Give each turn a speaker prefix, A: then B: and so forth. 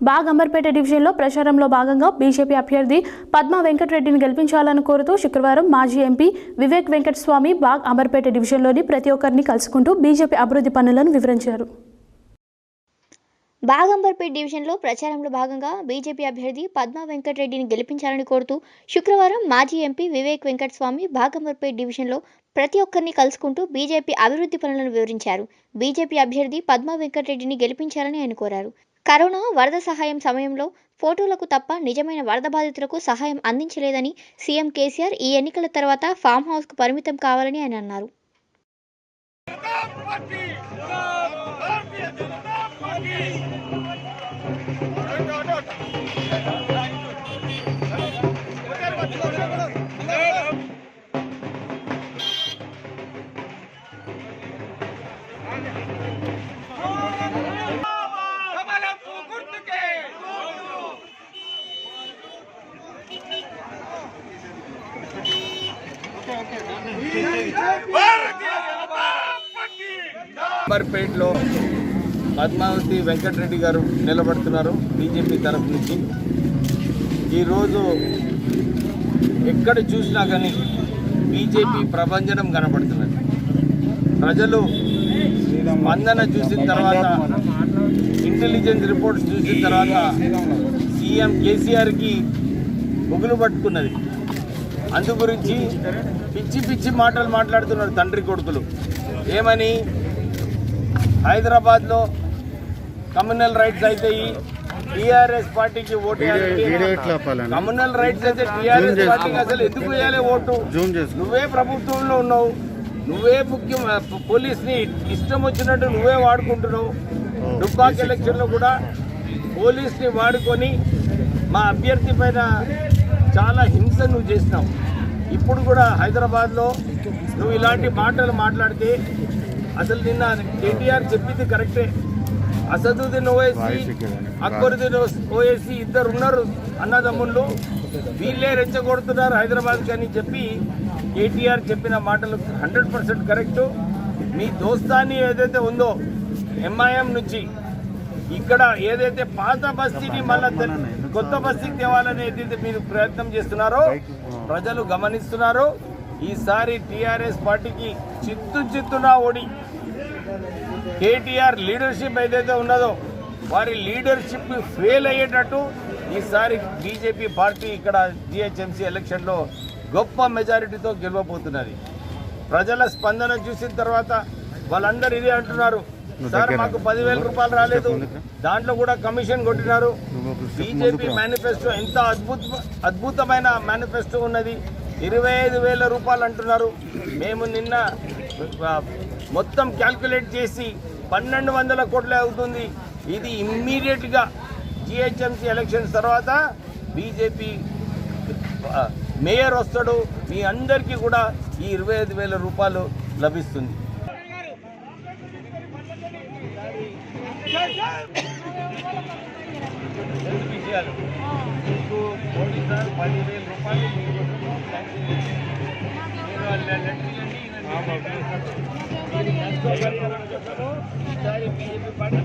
A: బాగ్ అంబర్పేట డివిజన్లో ప్రచారంలో భాగంగా బీజేపీ అభ్యర్థి పద్మా వెంకటరెడ్డిని గెలిపించాలని కోరుతూ శుక్రవారం మాజీ ఎంపీ వివేక్ వెంకటస్వామి బాగ్ అంబర్పేట డివిజన్లోని ప్రతి ఒక్కరిని కలుసుకుంటూ బీజేపీ అభివృద్ధి పనులను వివరించారు.
B: బాగంబర్పేట్ డివిజన్లో ప్రచారంలో భాగంగా బీజేపీ అభ్యర్థి పద్మా వెంకటరెడ్డిని గెలిపించాలని కోరుతూ శుక్రవారం మాజీ ఎంపీ వివేక్ వెంకటస్వామి బాగంబర్పేట్ డివిజన్లో ప్రతి ఒక్కరిని కలుసుకుంటూ బీజేపీ అభివృద్ధి పనులను వివరించారు. బీజేపీ అభ్యర్థి పద్మా వెంకటరెడ్డిని గెలిపించాలని ఆయన కోరారు కరోనా వరద సహాయం సమయంలో ఫోటోలకు తప్ప నిజమైన వరద బాధితులకు సహాయం అందించలేదని సీఎం కేసీఆర్ ఈ ఎన్నికల తర్వాత ఫామ్ హౌస్కు పరిమితం కావాలని ఆయన అన్నారు.
C: కమలపు
D: అంబర్పేటలో పద్మావతి వెంకటరెడ్డి గారు నిలబడుతున్నారు బీజేపీ తరఫు నుంచి. ఈరోజు ఎక్కడ చూసినా కానీ బీజేపీ ప్రభంజనం కనబడుతున్నది. ప్రజలు స్పందన చూసిన తర్వాత ఇంటెలిజెన్స్ రిపోర్ట్స్ చూసిన తర్వాత సీఎం కేసీఆర్కి ముగులు పట్టుకున్నది. అందు గురించి పిచ్చి పిచ్చి మాటలు మాట్లాడుతున్నారు తండ్రి కొడుకులు. ఏమని? హైదరాబాద్లో కమ్యూనల్ రైట్స్ అయితే టీఆర్ఎస్ పార్టీకి ఓటు. కమ్యూనల్ రైట్స్ అయితే టీఆర్ఎస్ పార్టీకి అసలు ఎందుకు వేయాలి ఓటు? నువ్వే ప్రభుత్వంలో ఉన్నావు. నువ్వే ముఖ్యం పోలీస్ని ఇష్టం వచ్చినట్టు నువ్వే వాడుకుంటున్నావు. దుబ్బాక్ ఎలక్షన్లో కూడా పోలీస్ని వాడుకొని మా అభ్యర్థి పైన చాలా హింస నువ్వు చేసినావు. ఇప్పుడు కూడా హైదరాబాద్లో నువ్వు ఇలాంటి మాటలు మాట్లాడితే అసలు నిన్న కేటీఆర్ చెప్పింది కరెక్టే. అసదుద్దీన్ ఓఎస్సీ అక్బరుద్దీన్ ఓఎస్సీ ఇద్దరు ఉన్నారు అన్నదమ్ముళ్ళు. వీళ్ళే రెచ్చగొడుతున్నారు హైదరాబాద్ అని చెప్పి కేటీఆర్ చెప్పిన మాటలు హండ్రెడ్ పర్సెంట్ కరెక్ట్. మీ దోస్తాన్ని ఏదైతే ఉందో ఎంఐఎం నుంచి ఇక్కడ ఏదైతే పాత బస్తీని మళ్ళీ కొత్త బస్తీకి తేవాలని ఏదైతే మీరు ప్రయత్నం చేస్తున్నారో ప్రజలు గమనిస్తున్నారు ఈసారి టీఆర్ఎస్ పార్టీకి చిత్తు చిత్తున ఓడి కేటీఆర్ లీడర్షిప్ ఏదైతే ఉన్నదో వారి లీడర్షిప్ ఫెయిల్ అయ్యేటట్టు ఈసారి బీజేపీ పార్టీ ఇక్కడ జిహెచ్ఎంసీ ఎలక్షన్లో గొప్ప మెజారిటీతో గెలవబోతున్నది. ప్రజల స్పందన చూసిన తర్వాత వాళ్ళందరూ ఇదే అంటున్నారు. సార్ మాకు పదివేల రూపాయలు రాలేదు. దాంట్లో కూడా కమిషన్ కొట్టినారు. బీజేపీ మేనిఫెస్టో ఎంత అద్భుత అద్భుతమైన మేనిఫెస్టో ఉన్నది. ఇరవై ఐదు వేల రూపాయలు అంటున్నారు. మేము నిన్న మొత్తం క్యాల్కులేట్ చేసి పన్నెండు వందల కోట్లే అవుతుంది. ఇది ఇమ్మీడియట్గా జిహెచ్ఎంసీ ఎలక్షన్స్ తర్వాత బీజేపీ మేయర్ వస్తాడు. మీ అందరికీ కూడా ఈ ఇరవై ఐదు వేల రూపాయలు లభిస్తుంది. మీకు మోడీ సార్ పదివేల రూపాయలు ఈసారి బీజేపీ పార్టీ